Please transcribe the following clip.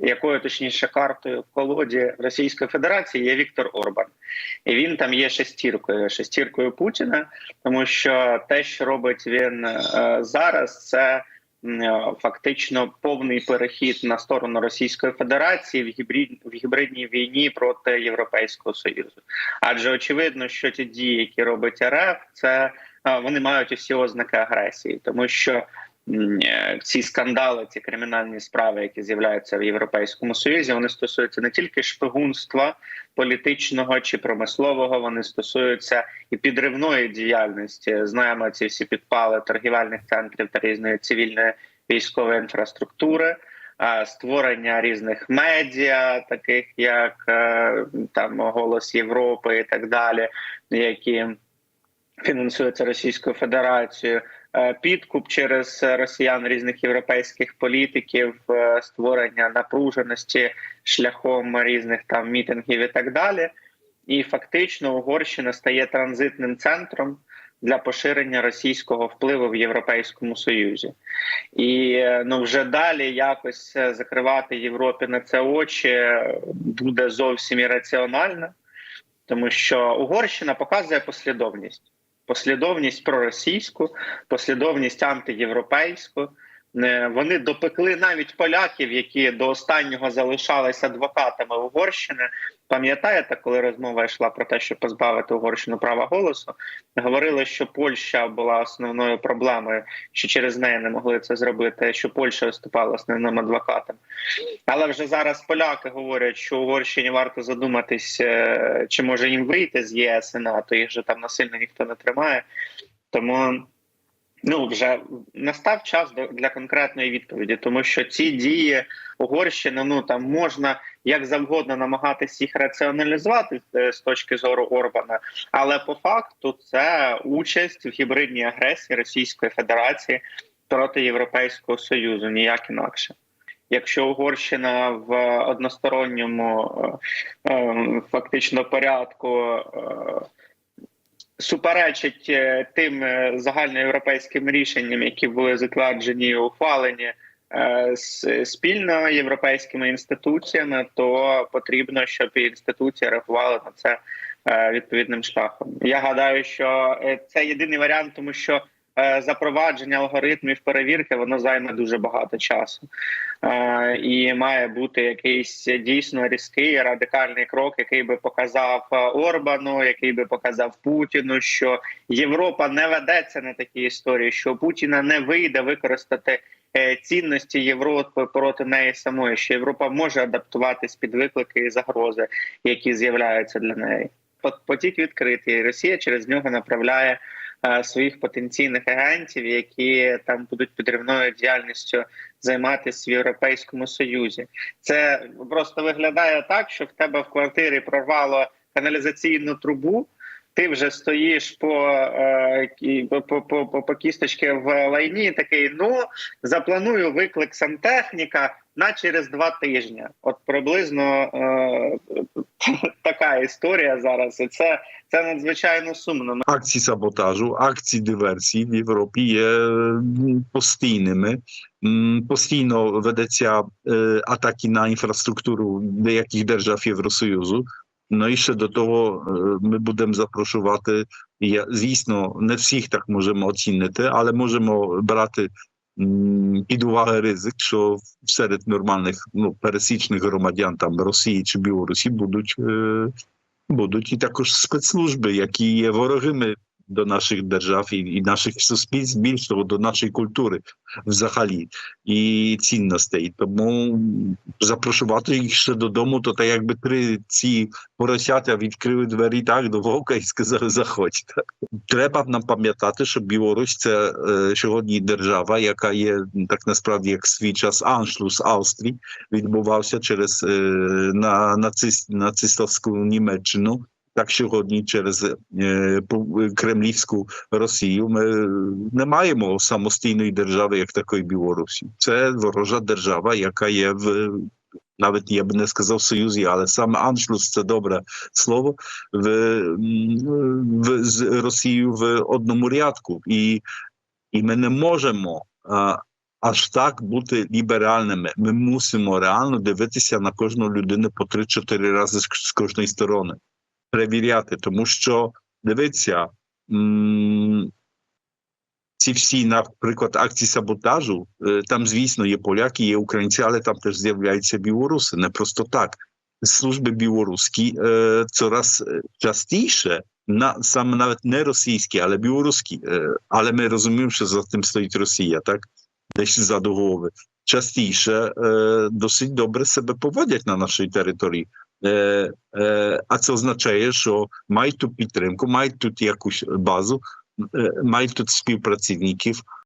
якою точніше картою в колоді Російської Федерації є Віктор Орбан, і він там є шестіркою, шестіркою Путіна, тому що те, що робить він е, зараз, це е, фактично повний перехід на сторону Російської Федерації в гібрид в гібридній війні проти Європейського союзу. Адже очевидно, що ті дії, які робить РФ, це е, вони мають усі ознаки агресії, тому що ці скандали, ці кримінальні справи, які з'являються в Європейському Союзі, вони стосуються не тільки шпигунства політичного чи промислового, вони стосуються і підривної діяльності. Знаємо ці всі підпали торгівельних центрів та різної цивільної військової інфраструктури. е, Створення різних медіа, таких як е, там Голос Європи і так далі, які фінансуються Російською Федерацією, е, підкуп через росіян різних європейських політиків, е, створення напруженості шляхом різних там мітингів і так далі. І фактично Угорщина стає транзитним центром для поширення російського впливу в Європейському Союзі. І е, ну вже далі якось закривати Європі на це очі буде зовсім ірраціонально, тому що Угорщина показує послідовність послідовність проросійську, послідовність антиєвропейську. Е, Вони допекли навіть поляків, які до останнього залишалися адвокатами Угорщини. Пам'ятаєте, коли розмова йшла про те, щоб позбавити Угорщину права голосу, говорили, що Польща була основною проблемою, що через неї не могли це зробити, що Польща виступала основним адвокатом. Але вже зараз поляки говорять, що Угорщині варто задуматись, е, чи може їм вийти з ЄС і НАТО, їх же там насильно ніхто не тримає. Тому ну вже настав час для конкретної відповіді, тому що ці дії Угорщини, ну там можна як завгодно намагатись їх раціоналізувати е, з точки зору Орбана, але по факту це участь в гібридній агресії Російської Федерації проти Європейського Союзу, ніяк інакше. Якщо Угорщина в односторонньому е, е, фактично порядку суперечить е, тим е, загальноєвропейським рішенням, які були затверджені і ухвалені е, спільно європейськими інституціями, то потрібно, щоб і інституції реагували на це відповідним шляхом. Я гадаю, що це єдиний варіант, тому що запровадження алгоритмів перевірки воно займе дуже багато часу. Е, і має бути якийсь дійсно різкий радикальний крок, який би показав е, Орбану, який би показав Путіну, що Європа не ведеться на такі історії, що Путіна не вийде використати е, цінності Європи проти неї самої, що Європа може адаптуватись під виклики і загрози, які з'являються для неї. Потік відкритий. Росія через нього направляє своїх потенційних агентів, які там будуть підривною діяльністю займатися в Європейському Союзі. Це просто виглядає так, що в тебе в квартирі прорвало каналізаційну трубу. Ти вже стоїш по, е, по, по, по, по кісточки в лайні. Такий ну запланую виклик сантехніка на через два тижні. От приблизно е, така історія зараз, і це, це надзвичайно сумно. akcji sabotażu, akcji dywersji w Europie є постійними. Постійно ведеться е, атаки на інфраструктуру деяких держав Євросоюзу. Ну і ще до того е, ми будемо запрошувати. Звісно, не всіх так можемо оцінити, але можемо брати м, під увагу ризик, що серед нормальних ну, пересічних громадян там Росії чи Білорусі будуть е, будуть і також спецслужби, які є ворогами до наших держав і, і наших суспільств, більш того, до нашої культури взагалі і цінностей. Тому запрошувати їх ще додому, то так якби три ці поросята відкрили двері так до вовка і сказали заходьте. Треба нам пам'ятати, що Білорусь це е, сьогодні держава, яка є так насправді як свій час аншлус Австрії відбувався через е, на нацист, нацистовську Німеччину. Так сьогодні через е, кремлівську Росію ми не маємо самостійної держави, як такої Білорусі. Це ворожа держава, яка є в навіть я би не сказав союзі, але саме аншлюс це добре слово в, в з Росією в одному рядку, і, і ми не можемо а, аж так бути ліберальними. Ми мусимо реально дивитися на кожну людину по 3-4 рази з, з кожної сторони, перевіряти, тому що дивіться, ці всі, наприклад, акції саботажу, е, там, звісно, є поляки, є українці, але там теж з'являються білоруси. Не просто так. Служби білоруські е, coraz частіше, на, саме навіть не російські, але білоруські. Е, але ми розуміємо, що за тим стоїть Росія, так? Десь за до голови. Частіше е, досить добре себе поводять на нашій території. Е, е, а це означає, що мають тут підтримку, мають тут якусь базу, е, мають тут співпрацівників,